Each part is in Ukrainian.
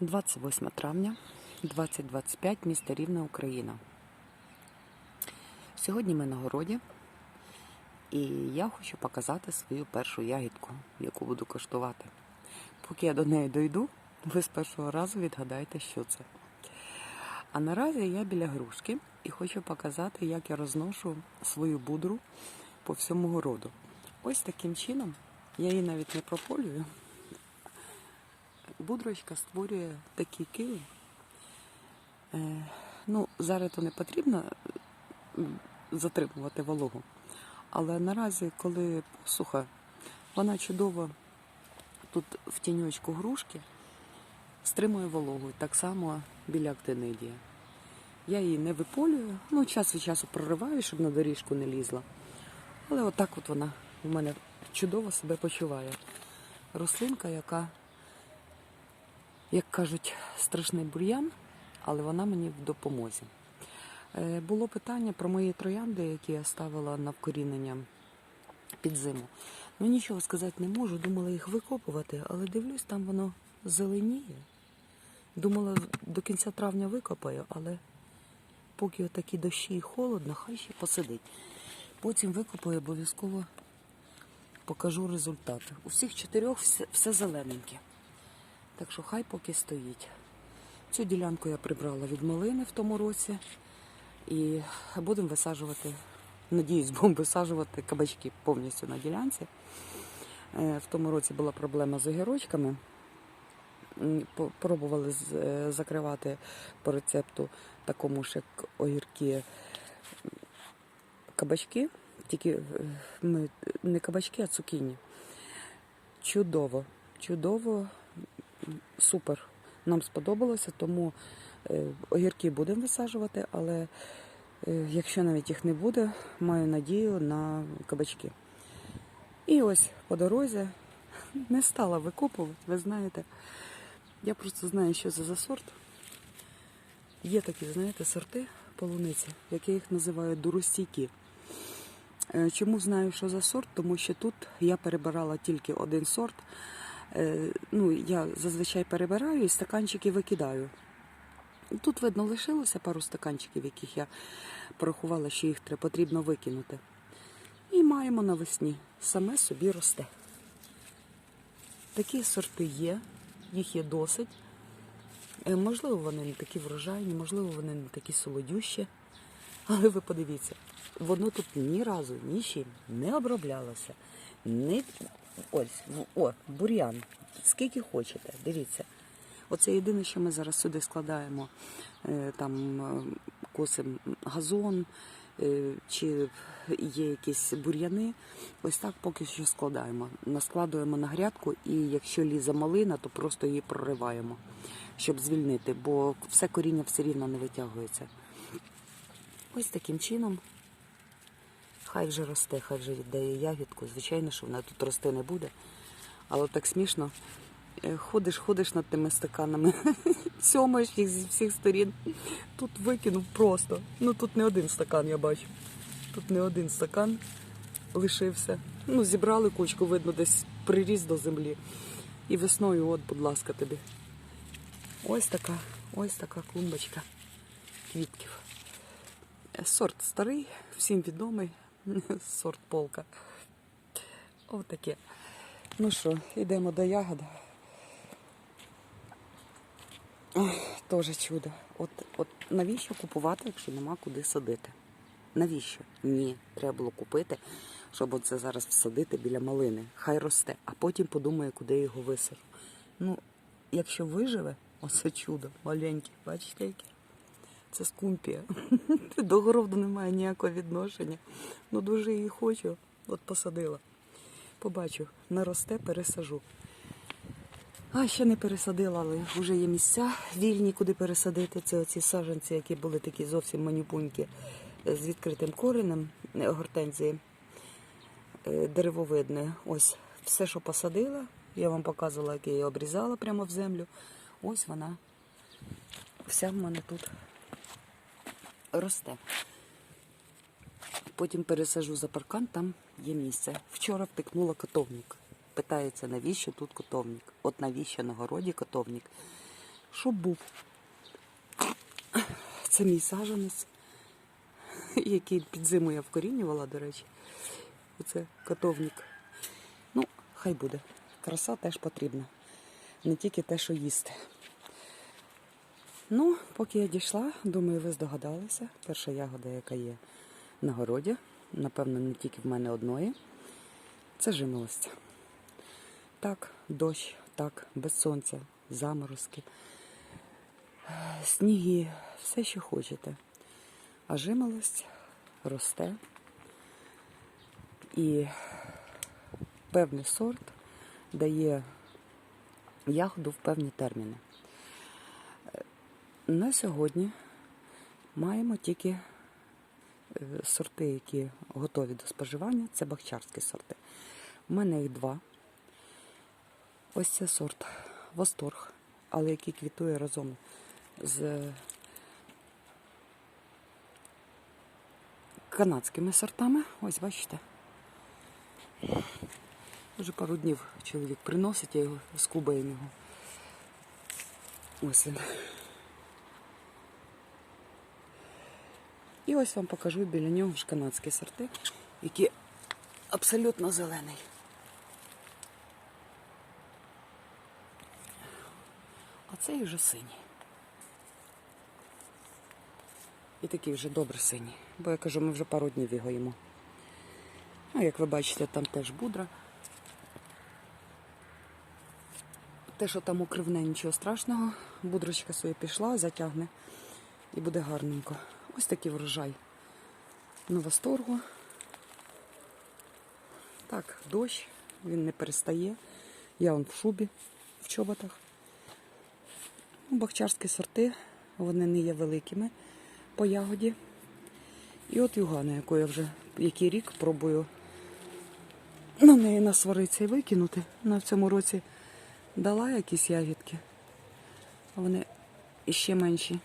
28 травня 2025, місто Рівне, Україна. Сьогодні ми на городі, і я хочу показати свою першу ягідку, яку буду коштувати. Поки я до неї дойду, ви з першого разу відгадаєте, що це. А наразі я біля грушки і хочу показати, як я розношу свою будру по всьому городу. Ось таким чином, я її навіть не прополюю. Будрочка створює такий килим. Е, ну, зараз то не потрібно е, затримувати вологу. Але наразі, коли посуха, вона чудово тут в тіньочку грушки стримує вологу. Так само біля актинидія. Я її не виполюю, ну, час від часу прориваю, щоб на доріжку не лізла. Але отак от вона у мене чудово себе почуває. Рослинка, яка як кажуть, страшний бур'ян, але вона мені в допомозі. Е, Було питання про мої троянди, які я ставила на вкорінення під зиму. Ну нічого сказати не можу, думала їх викопувати, але дивлюсь, там воно зеленіє. Думала, до кінця травня викопаю, але поки такі дощі і холодно, хай ще посидить. Потім викопаю обов'язково покажу результат. У всіх чотирьох все, все зелененьке. Так що хай поки стоїть. Цю ділянку я прибрала від малини в тому році. І будемо висаджувати, надіюсь, будемо висаджувати кабачки повністю на ділянці. Е, В тому році була проблема з огірочками. Пробували е, закривати по рецепту такому ж, як огірки, кабачки. Тільки е, не кабачки, а цукіні. Чудово, чудово, супер. Нам сподобалося, тому е, огірки будемо висаджувати, але е, якщо навіть їх не буде, маю надію на кабачки. І ось по дорозі не стала викопувати, ви знаєте. Я просто знаю, що це за сорт. Є такі, знаєте, сорти полуниці, які їх називають дуростійкі. Е, Чому знаю, що за сорт? Тому що тут я перебирала тільки один сорт. Е, Ну, я зазвичай перебираю і стаканчики викидаю. Тут, видно, лишилося пару стаканчиків, яких я порахувала, що їх потрібно викинути. І маємо навесні. Саме собі росте. Такі сорти є, їх є досить. Е, Можливо, вони не такі врожайні, можливо, вони не такі солодющі. Але ви подивіться, воно тут ні разу нічим не оброблялося. Не... Ось, в- о, бур'ян. Скільки хочете, дивіться. Оце єдине, що ми зараз сюди складаємо, е, там е, косим газон, е, чи є якісь бур'яни. Ось так поки що складаємо. Наскладуємо на грядку, і якщо лізе малина, то просто її прориваємо, щоб звільнити, бо все коріння все рівно не витягується. Ось таким чином. Хай вже росте, хай вже віддає ягідку. Звичайно, що вона тут рости не буде. Але так смішно. Е, Ходиш, ходиш над тими стаканами, сьомаєш їх зі всіх сторін. Тут викинув просто. Ну тут не один стакан, я бачу. Тут не один стакан лишився. Ну, зібрали кучку, видно, десь приріс до землі. І весною, от, будь ласка, тобі. Ось така, ось така клумбочка квітків. Сорт старий, всім відомий. Сорт полка. Отаке. Ну що, йдемо до ягод. Ох, Тоже чудо. От, от навіщо купувати, якщо нема куди садити? Навіщо? Ні, треба було купити, щоб оце зараз всадити біля малини. Хай росте, а потім подумає, куди його висажу. Ну, якщо виживе, оце чудо маленьке, бачите яке? Це скумпія. До городу немає ніякого відношення. Ну дуже її хочу. От посадила. Побачу, наросте, пересажу. А ще не пересадила, але вже є місця вільні, куди пересадити. Це оці саджанці, які були такі зовсім манюпунькі е, з відкритим коренем е, гортензії е, деревовидне. Ось все, що посадила, я вам показувала, як я її обрізала прямо в землю. Ось вона вся в мене тут росте. Потім пересажу за паркан, там є місце. Вчора втикнула котовник. Питається, навіщо тут котовник? От навіщо на городі котовник? щоб був. Це мій саженець, який під зиму я вкорінювала, до речі. Оце котовник. Ну, хай буде. Краса теж потрібна. Не тільки те, що їсти. Ну, поки я дійшла, думаю, ви здогадалися. Перша ягода, яка є на городі, напевно, не тільки в мене одної. Це жимолость. Так, дощ, так, без сонця, заморозки, сніги, все, що хочете. А жимолость росте і певний сорт дає ягоду в певні терміни. На сьогодні маємо тільки е, сорти, які готові до споживання. Це бахчарські сорти. У мене їх два. Ось це сорт Восторг, але який квітує разом з канадськими сортами. Ось бачите. Вже пару днів чоловік приносить, я його скубаю його. Ось він. І ось вам покажу біля нього ж канадські сорти, які абсолютно зелений. А цей вже синій. І такий вже добре синій. Бо я кажу, ми вже пару днів його їмо. Ну, як ви бачите, там теж будра. Те, що там укривне, нічого страшного. Будрочка своя пішла, затягне і буде гарненько. Ось такий врожай. На восторгу. Так, дощ, він не перестає. Я он в шубі, в чоботах. Ну, Бахчарські сорти, вони не є великими по ягоді. І от югана, яку я вже який рік пробую на неї насваритися і викинути. Вона в цьому році дала якісь ягідки. Вони іще менші.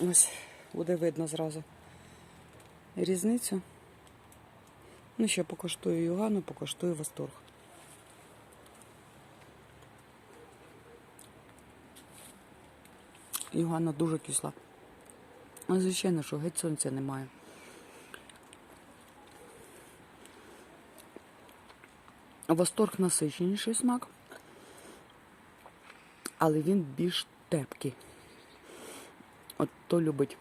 Ось буде видно зразу різницю. Ну, ще покоштую югану, покоштую восторг. Югана дуже кисла. А звичайно, що геть сонця немає. Восторг насиченіший смак, але він більш тепкий. От хто любить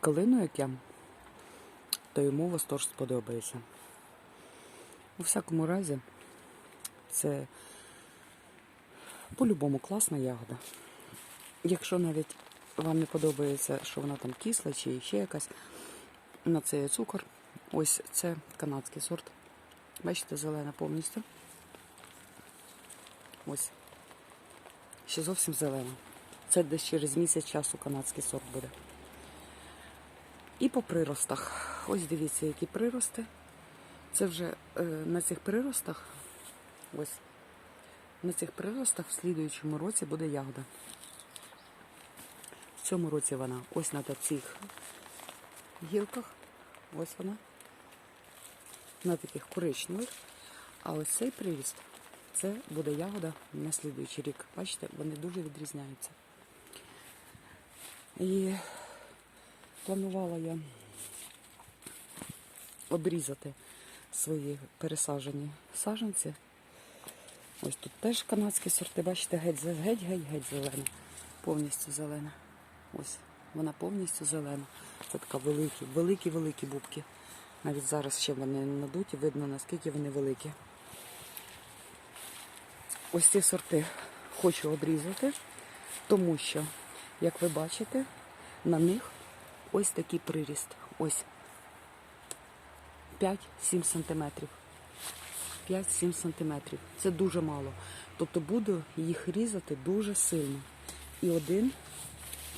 калину, як я, то йому восторг сподобається. У всякому разі, це по-любому класна ягода. Якщо навіть вам не подобається, що вона там кисла чи ще якась, на це є цукор. Ось це канадський сорт. Бачите, зелена повністю. Ось. Ще зовсім зелена. Це десь через місяць часу канадський сорт буде. І по приростах. Ось дивіться, які прирости. Це вже е, на цих приростах, ось, на цих приростах в слідуючому році буде ягода. В цьому році вона ось на цих гілках. Ось вона. На таких коричневих. А ось цей приріст це буде ягода на слідуючий рік. Бачите, вони дуже відрізняються. І планувала я обрізати свої пересаджені саженці. Ось тут теж канадські сорти, бачите, геть, геть, геть, геть зелена. Повністю зелена. Ось, вона повністю зелена. Це така великі, великі-великі бубки. Навіть зараз ще вони надуті, видно наскільки вони великі. Ось ці сорти хочу обрізати, тому що, як ви бачите, на них ось такий приріст. Ось 5-7 сантиметрів. 5-7 сантиметрів. Це дуже мало. Тобто буду їх різати дуже сильно. І один,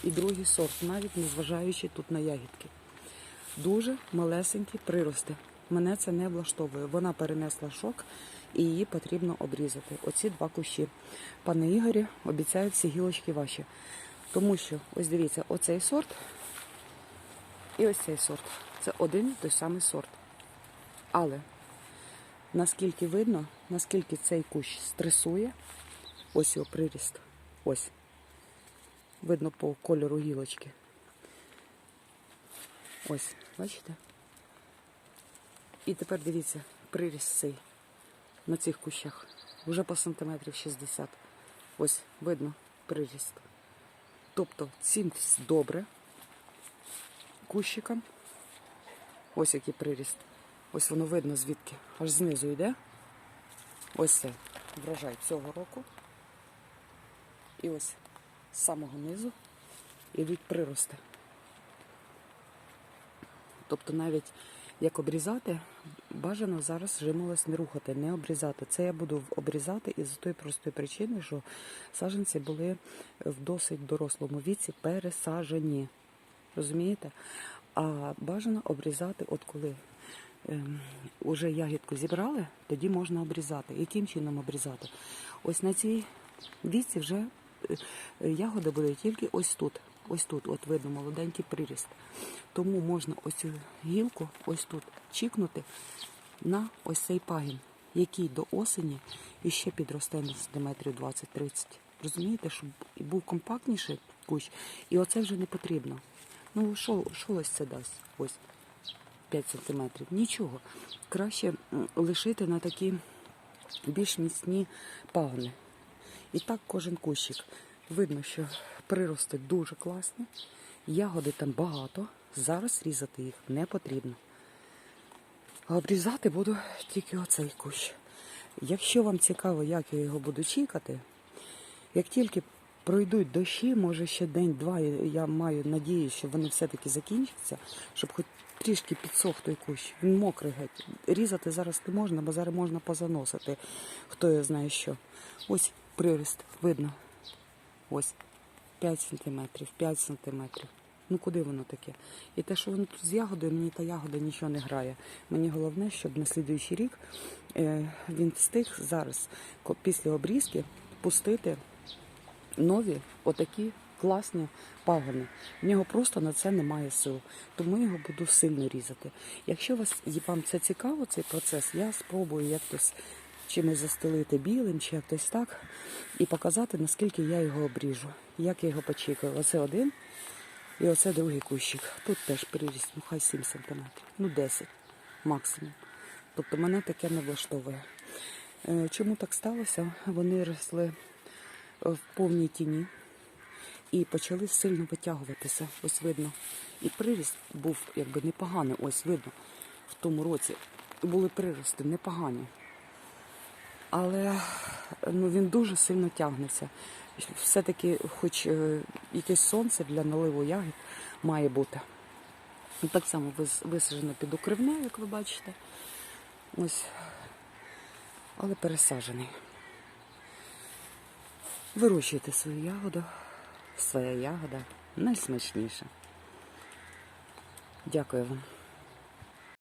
і другий сорт, навіть незважаючи тут на ягідки. Дуже малесенькі прирости. Мене це не влаштовує. Вона перенесла шок і її потрібно обрізати. Оці два кущі. Пане Ігорі, обіцяю всі гілочки ваші. Тому що, ось дивіться, оцей сорт і ось цей сорт. Це один той самий сорт. Але наскільки видно, наскільки цей кущ стресує. Ось його приріст. Ось. Видно по кольору гілочки. Ось, бачите? І тепер дивіться, приріст цей на цих кущах. Вже по сантиметрів 60. Ось, видно приріст. Тобто цим добре кущикам. Ось який приріст. Ось воно видно звідки. Аж знизу йде. Ось це врожай цього року. І ось з самого низу йдуть прирости. Тобто навіть як обрізати, бажано зараз жимолость не рухати, не обрізати. Це я буду обрізати із тої простої причини, що саджанці були в досить дорослому віці пересаджені. Розумієте? А бажано обрізати, от коли ем, уже ягідку зібрали, тоді можна обрізати. Яким чином обрізати? Ось на цій віці вже е, ягода буде тільки ось тут. Ось тут, от видно, молоденький приріст. Тому можна ось цю гілку, ось тут, чікнути на ось цей пагін, який до осені іще підросте на сантиметрів 20-30. Розумієте, щоб був компактніший кущ, і оце вже не потрібно. Ну, що, ось це дасть? Ось 5 сантиметрів. Нічого. Краще лишити на такі більш міцні пагони. І так кожен кущик. Видно, що прирости дуже класні, ягоди там багато. Зараз різати їх не потрібно. А обрізати буду тільки оцей кущ. Якщо вам цікаво, як я його буду чекати, як тільки пройдуть дощі, може ще день-два, я маю надію, що вони все-таки закінчаться, щоб хоч трішки підсох той кущ. Він мокрий геть. Різати зараз не можна, бо зараз можна позаносити. Хто його знає що. Ось пририст, видно. Ось 5 сантиметрів, 5 сантиметрів. Ну куди воно таке? І те, що воно тут з ягодою, мені та ягода нічого не грає. Мені головне, щоб на слідуючий рік е, він встиг зараз, після обрізки, пустити нові отакі класні пагони. В нього просто на це немає сил. Тому його буду сильно різати. Якщо вас вам це цікаво, цей процес, я спробую якось чимось застелити білим чи якось так, і показати, наскільки я його обріжу, як я його почекаю. Оце один і оце другий кущик. Тут теж приріст, ну хай 7 см, ну 10 максимум. Тобто мене таке не влаштовує. Е, Чому так сталося? Вони росли в повній тіні і почали сильно витягуватися. Ось видно. І приріст був якби непоганий. Ось видно. В тому році були прирости непогані. Але ну, він дуже сильно тягнеться. Все-таки, хоч е, якесь сонце для наливу ягід має бути. Ну, Так само висаджено під укривне, як ви бачите. Ось. Але пересаджений. Вирощуйте свою ягоду. Своя ягода найсмачніша. Дякую вам.